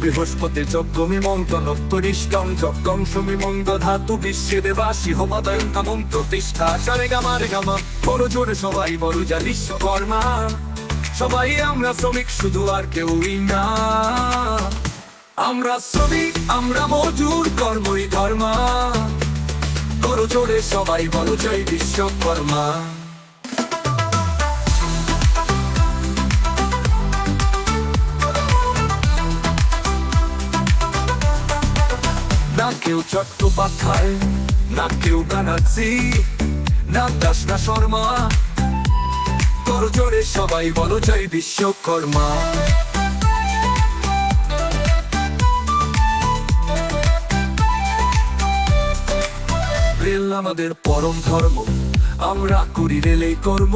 বৃহস্পতি, যজ্ঞমি মন্ত্রণ তরিষ্টম যজ্ঞম সুমিমন্দ ধাতু, বিশ্বে দেবাসী হোমাদয়ন কামম প্রতিষ্ঠা সারে রে গামা বড় জোরে সবাই বড় যা বিশ্বকর্মা সবাই আমরা শ্রমিক, শুধু আর কেউই না। আমরা শ্রমিক, আমরা মজুর, কর্মই ধর্মা। বড় জোরে সবাই বড় জয় বিশ্বকর্মা। না কেউ চট্টোপাধ্যায় না কেউ ব্যানার্জি, না দাস, না শর্মা। তোর জোরে সবাই বলো জয় বিশ্বকর্মা। আমাদের পরম ধর্ম। আমরা করি রেলে কর্ম,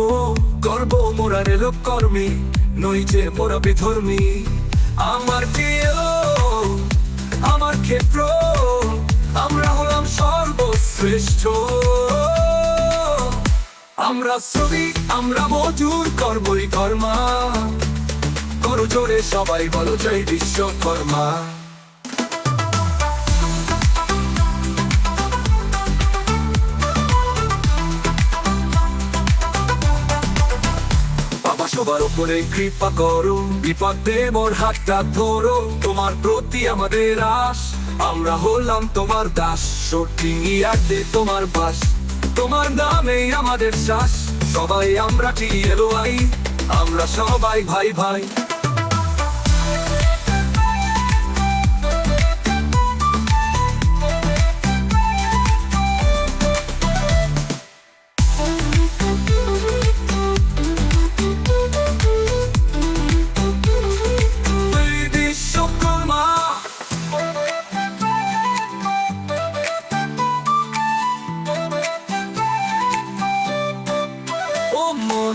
গর্ব মোরা রেল কর্মী নই যে মোরা বিধর্মী। আমার প্রিয়, আমার ক্ষেত্র, আমরা হলাম সর্বশ্রেষ্ঠ। আমরা শ্রমিক, আমরা মজুর, কর্মই কর্মা। করো জোরে সবাই বলো জয় বিশ্বকর্মা। সবার উপরে কৃপা করো, বিপদে মোর হাতটা ধরো। তোমার প্রতি আমাদের আস আমরা হলাম তোমার দাস। সত্যি দে তোমার বাস, তোমার নামে আমাদের শ্বাস। সবাই আমরা টি এলো আই আমরা সবাই ভাই ভাই।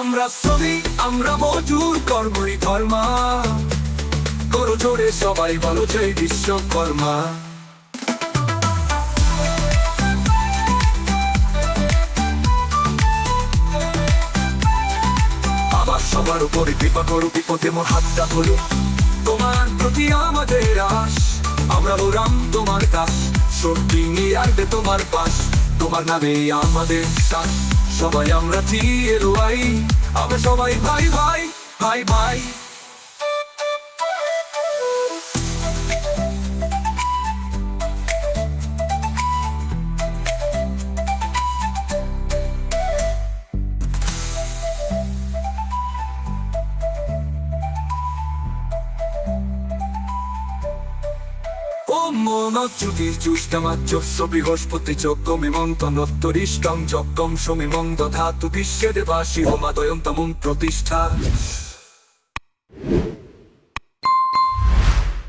আমরা শ্রমিক আমরা মজুর, কর্মই ধর্মা। করো জোরে সবাই বলো জয় বিশ্বকর্মা। আবার সবার উপরে কৃপা করো, বিপদে মোর হাতটা ধরো তোমার প্রতি আমাদের আস আমরা ওরাম তোমার দাস। সত্যি নিয়ে আসবে তোমার পাশ, তোমার নামে আমাদের শ্বাস সবাই আমরা রোয়াই আমরা সবাই ভাই ভাই ভাই ভাই। ও